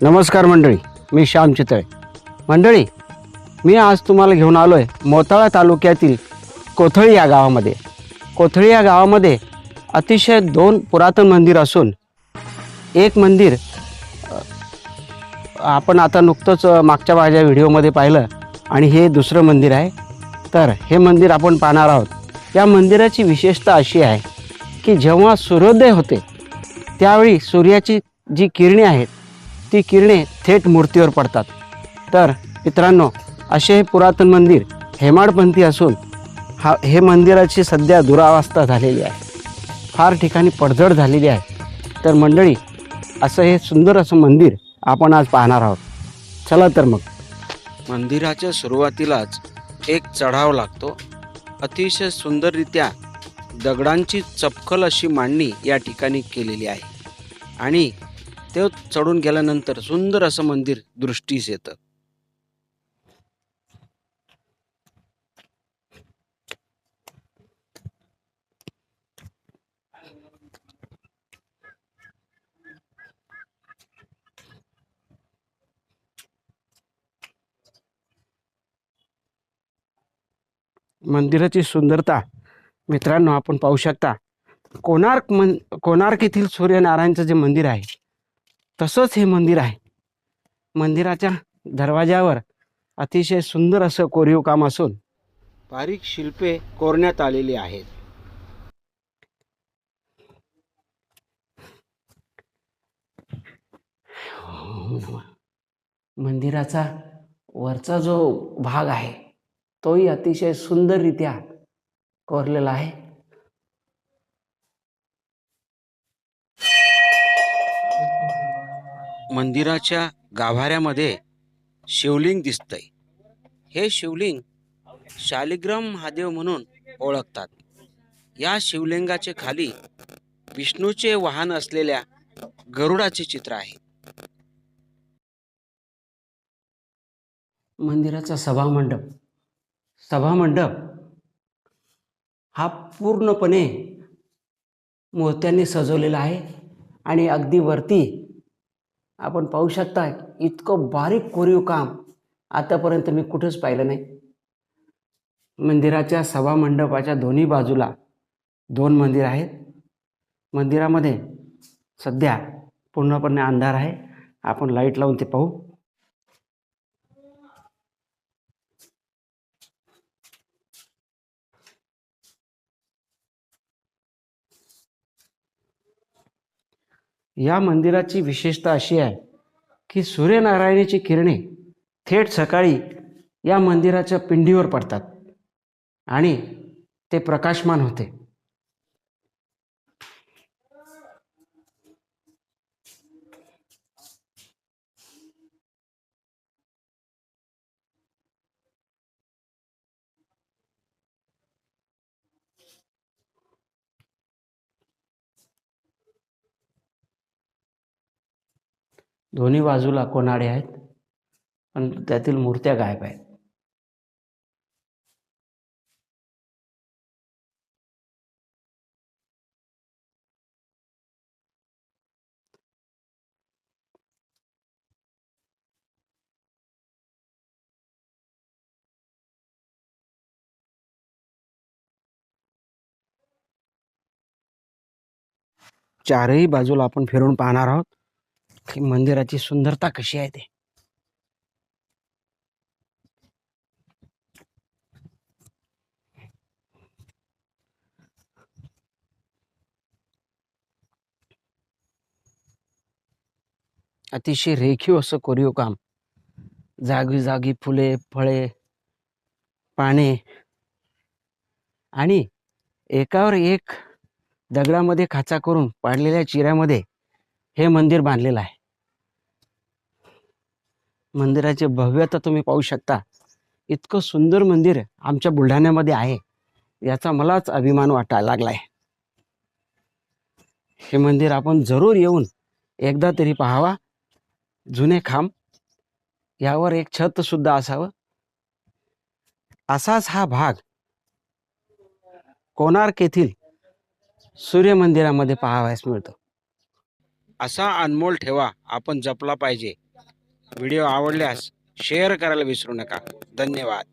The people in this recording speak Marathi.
नमस्कार मंडळी मी श्याम चितळे. मंडळी मी आज तुम्हाला घेऊन आलो आहे मोताळा तालुक्यातील कोथळी या गावामध्ये. कोथळी या गावामध्ये अतिशय दोन पुरातन मंदिर असून एक मंदिर आपण आता नुकतंच मागच्या माझ्या व्हिडिओमध्ये पाहिलं आणि हे दुसरं मंदिर आहे. तर हे मंदिर आपण पाहणार आहोत. या मंदिराची विशेषता अशी आहे की जेव्हा सूर्योदय होते त्यावेळी सूर्याची जी किरणे आहेत ती किरणे थेट मूर्तीवर पडतात. तर मित्रांनो असे हे पुरातन मंदिर हेमाडपंथी असून हा हे मंदिराची सध्या दुरावस्था झालेली आहे. फार ठिकाणी पडझड झालेली आहे. तर मंडळी असं हे सुंदर असं मंदिर आपण आज पाहणार आहोत. चला तर मग. मंदिराच्या सुरुवातीलाच एक चढाव लागतो. अतिशय सुंदररित्या दगडांची चपखल अशी मांडणी या ठिकाणी केलेली आहे. आणि ते चढून गेल्यानंतर सुंदर असं मंदिर दृष्टीस येतं. मंदिराची सुंदरता मित्रांनो आपण पाहू शकता. कोणार्क मन कोणार्क येथील सूर्यनारायणचं जे मंदिर आहे तसंच हे मंदिर आहे. मंदिराच्या दरवाजावर अतिशय सुंदर असं कोरीव काम असून बारीक शिल्पे कोरण्यात आलेली आहेत. मंदिराचा वरचा जो भाग आहे तोही अतिशय सुंदररित्या कोरलेला आहे. मंदिराच्या गाभाऱ्यामध्ये शिवलिंग दिसतंय. हे शिवलिंग शालिग्राम महादेव म्हणून ओळखतात. या शिवलिंगाचे खाली विष्णूचे वाहन असलेल्या गरुडाचे चित्र आहे. मंदिराचा सभामंडप सभामंडप हा पूर्णपणे मूर्त्यांनी सजवलेला आहे आणि अगदी वरती आपण पाहू शकता इतकं बारीक कोरीव काम आतापर्यंत मी कुठंच पाहिलं नाही. मंदिराच्या सभामंडपाच्या दोन्ही बाजूला दोन मंदिर आहेत. मंदिरामध्ये सध्या पूर्णपणे अंधार आहे. आपण लाइट लावून ते पाहू. या मंदिराची विशेषता अशी आहे की सूर्यनारायणाची किरणे थेट सकाळी या मंदिराच्या पिंडीवर पडतात आणि ते प्रकाशमान होते. दोन्ही बाजूला कोनाडे आहेत? पण त्यातील मूर्त्या गायब आहेत. चारही बाजूला आपण फिरून पाहणार आहोत. मंदिराची सुंदरता कशी आहे ते? अतिशय रेखीव असं कोरीव काम जागी जागी फुले फळे पाने आणि एकावर एक दगडामध्ये खाचा करून पाडलेल्या चिऱ्यामध्ये हे मंदिर बांधलेलं आहे. मंदिराची भव्यता तुम्ही पाहू शकता. इतकं सुंदर मंदिर आमच्या बुलढाण्यामध्ये आहे. याचा मलाच अभिमान वाटायला लागलाय. हे मंदिर आपण जरूर येऊन एकदा तरी पाहावा. जुने खांब यावर एक छत सुद्धा असावं. असाच हा भाग कोणार्क येथील सूर्य मंदिरामध्ये पाहावयास मिळतो. असा अनमोल ठेवा आपण जपला पाहिजे. व्हिडिओ आवडल्यास शेअर करायला विसरू नका. धन्यवाद.